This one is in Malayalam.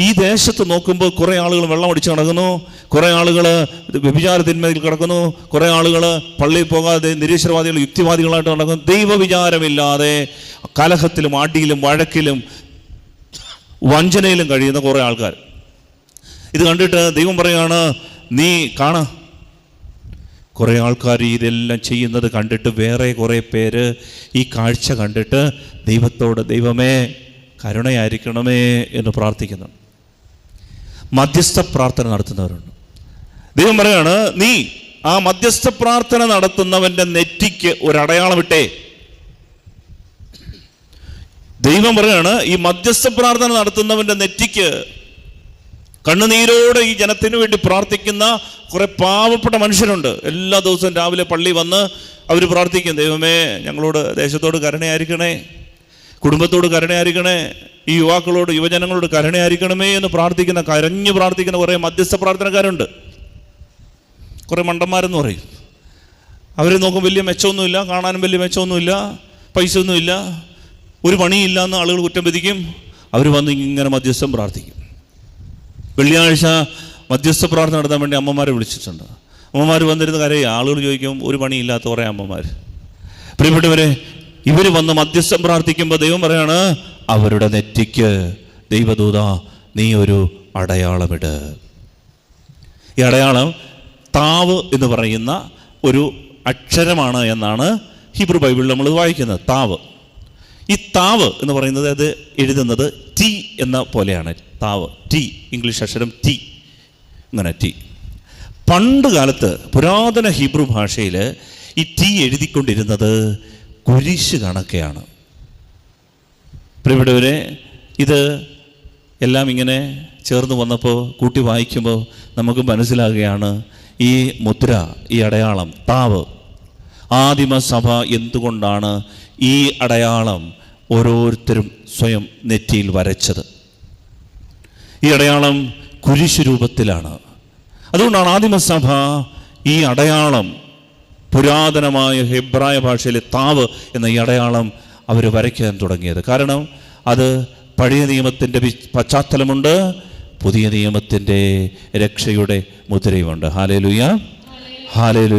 ഈ ദേശത്ത് നോക്കുമ്പോൾ കുറേ ആളുകൾ വെള്ളം അടിച്ച് കിടക്കുന്നു കുറേ ആളുകൾ വ്യഭിചാരത്തിന്മേൽ കിടക്കുന്നു കുറേ ആളുകൾ പള്ളിയിൽ പോകാതെ നിരീശ്വരവാദികൾ യുക്തിവാദികളായിട്ട് നടക്കുന്നു. ദൈവവിചാരമില്ലാതെ കലഹത്തിലും അടിയിലും വഴക്കിലും വഞ്ചനയിലും കഴിയുന്ന കുറേ ആൾക്കാർ. ഇത് കണ്ടിട്ട് ദൈവം പറയുകയാണ് നീ കാണ. കുറേ ആൾക്കാർ ഇതെല്ലാം ചെയ്യുന്നത് കണ്ടിട്ട് വേറെ കുറേ പേര് ഈ കാഴ്ച കണ്ടിട്ട് ദൈവത്തോട് ദൈവമേ കരുണയായിരിക്കണമേ എന്ന് പ്രാർത്ഥിക്കുന്നു. മധ്യസ്ഥ പ്രാർത്ഥന നടത്തുന്നവരുണ്ട്. ദൈവം പറയാണ് നീ ആ മധ്യസ്ഥ പ്രാർത്ഥന നടത്തുന്നവന്റെ നെറ്റിക്ക് ഒരു അടയാളം ഇട്ടേ. ദൈവം പറയാണ് ഈ മധ്യസ്ഥ പ്രാർത്ഥന നടത്തുന്നവന്റെ നെറ്റിക്ക് കണ്ണുനീരോടെ ഈ ജനത്തിന് വേണ്ടി പ്രാർത്ഥിക്കുന്ന കുറെ പാവപ്പെട്ട മനുഷ്യരുണ്ട്. എല്ലാ ദിവസവും രാവിലെ പള്ളി വന്ന് അവർ പ്രാർത്ഥിക്കും ദൈവമേ ഞങ്ങളോട് ദേശത്തോട് കരുണയായിരിക്കണേ കുടുംബത്തോട് കരുണയായിരിക്കണേ ഈ യുവാക്കളോട് യുവജനങ്ങളോട് കരുണയായിരിക്കണമേ എന്ന് പ്രാർത്ഥിക്കുന്ന കരഞ്ഞു പ്രാർത്ഥിക്കുന്ന കുറേ മധ്യസ്ഥ പ്രാർത്ഥനക്കാരുണ്ട്. കുറേ മണ്ടന്മാരെന്ന് പറയും. അവർ നോക്കും വലിയ മെച്ചമൊന്നുമില്ല കാണാനും വലിയ മെച്ചമൊന്നുമില്ല പൈസ ഒന്നുമില്ല ഒരു പണിയില്ല എന്ന് ആളുകൾ കുറ്റം വിധിക്കും. അവർ വന്ന് ഇങ്ങനെ മധ്യസ്ഥം പ്രാർത്ഥിക്കും. വെള്ളിയാഴ്ച മധ്യസ്ഥ പ്രാർത്ഥന നടത്താൻ വേണ്ടി അമ്മമാരെ വിളിച്ചിട്ടുണ്ട്. അമ്മമാർ വന്നിരുന്ന കാര്യം. ആളുകൾ ചോദിക്കും ഒരു പണിയില്ലാത്ത കുറേ അമ്മമാർ പ്രിയപ്പെട്ടവരെ ഇവർ വന്ന് മധ്യസ്ഥം പ്രാർത്ഥിക്കുമ്പോൾ ദൈവം പറയാണ് അവരുടെ നെറ്റിക്ക് ദൈവദൂത നീ ഒരു അടയാളമിട്. ഈ അടയാളം താവ് എന്ന് പറയുന്ന ഒരു അക്ഷരമാണ് എന്നാണ് ഹിബ്രു ബൈബിളിൽ നമ്മൾ വായിക്കുന്നത് താവ്. ഈ താവ് എന്ന് പറയുന്നത് അത് എഴുതുന്നത് ടി എന്ന പോലെയാണ് താവ്. ടി ഇംഗ്ലീഷ് അക്ഷരം ടി. ഇങ്ങനെ ടി. പണ്ട് കാലത്ത് പുരാതന ഹിബ്രു ഭാഷയിൽ ഈ ടി എഴുതിക്കൊണ്ടിരുന്നത് കുരിശ് കണക്കെയാണ്. പ്രിയപ്പെട്ടവരെ ഇത് എല്ലാം ഇങ്ങനെ ചേർന്ന് വന്നപ്പോൾ കൂട്ടി വായിക്കുമ്പോൾ നമുക്ക് മനസ്സിലാകുകയാണ് ഈ മുദ്ര ഈ അടയാളം താവ്. ആദിമസഭ എന്തുകൊണ്ടാണ് ഈ അടയാളം ഓരോരുത്തരും സ്വയം നെറ്റിയിൽ വരച്ചത്? ഈ അടയാളം കുരിശു രൂപത്തിലാണ്. അതുകൊണ്ടാണ് ആദിമസഭ ഈ അടയാളം പുരാതനമായ ഹെബ്രായ ഭാഷയിലെ താവ് എന്ന ഈ അടയാളം അവർ വരയ്ക്കാൻ തുടങ്ങിയത്. കാരണം അത് പഴയ നിയമത്തിന്റെ പശ്ചാത്തലമുണ്ട് പുതിയ നിയമത്തിന്റെ രക്ഷയുടെ മുദ്രയുമുണ്ട്. ഹാലേലുയ ഹാലേലു